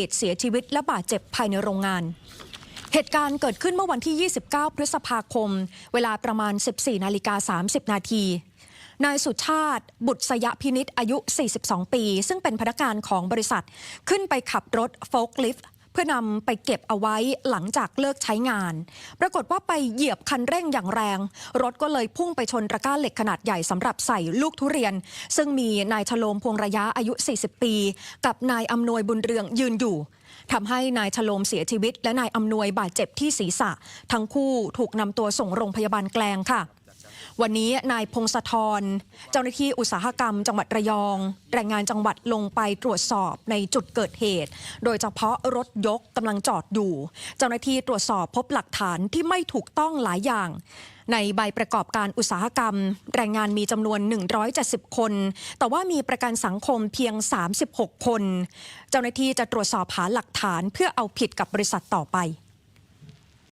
เหตุเสียชีวิตและบาดเจ็บภายในโรงงาน เหตุการณ์เกิดขึ้นเมื่อวันที่ 29 พฤษภาคม เวลาประมาณ 14 นาฬิกา 30 นาที นายสุชาติ บุตรสยพินิษอายุ 42 ปี ซึ่งเป็นพนักงานของบริษัท ขึ้นไปขับรถโฟล์คลิฟต์ พื่อนำไปเก็บเอาไว้หลังจากเลิกใช้งาน ปรากฏว่าไปเหยียบคันเร่งอย่างแรง รถก็เลยพุ่งไปชนตะกร้าเหล็กขนาดใหญ่สำหรับใส่ลูกทุเรียน ซึ่งมีนายชโลมพวงระยะอายุ 40 ปี กับนายอำนวยบุญเรืองยืนอยู่ทำให้นายชโลมเสียชีวิต และนายอำนวยบาดเจ็บที่ศีรษะ ทั้งคู่ถูกนำตัวส่งโรงพยาบาลแกลงค่ะ วันนี้นายพงศธรเจ้าหน้าที่อุตสาหกรรม จังหวัดระยอง แรงงานจังหวัดลงไปตรวจสอบในจุดเกิดเหตุ โดยเฉพาะรถยกกำลังจอดอยู่ เจ้าหน้าที่ตรวจสอบพบหลักฐานที่ไม่ถูกต้องหลายอย่างในใบประกอบการอุตสาหกรรม แรงงานมีจำนวน 170 คน แต่ว่ามีประกันสังคมเพียง 36 คน เจ้าหน้าที่จะตรวจสอบหาหลักฐานเพื่อเอาผิดกับบริษัทต่อไป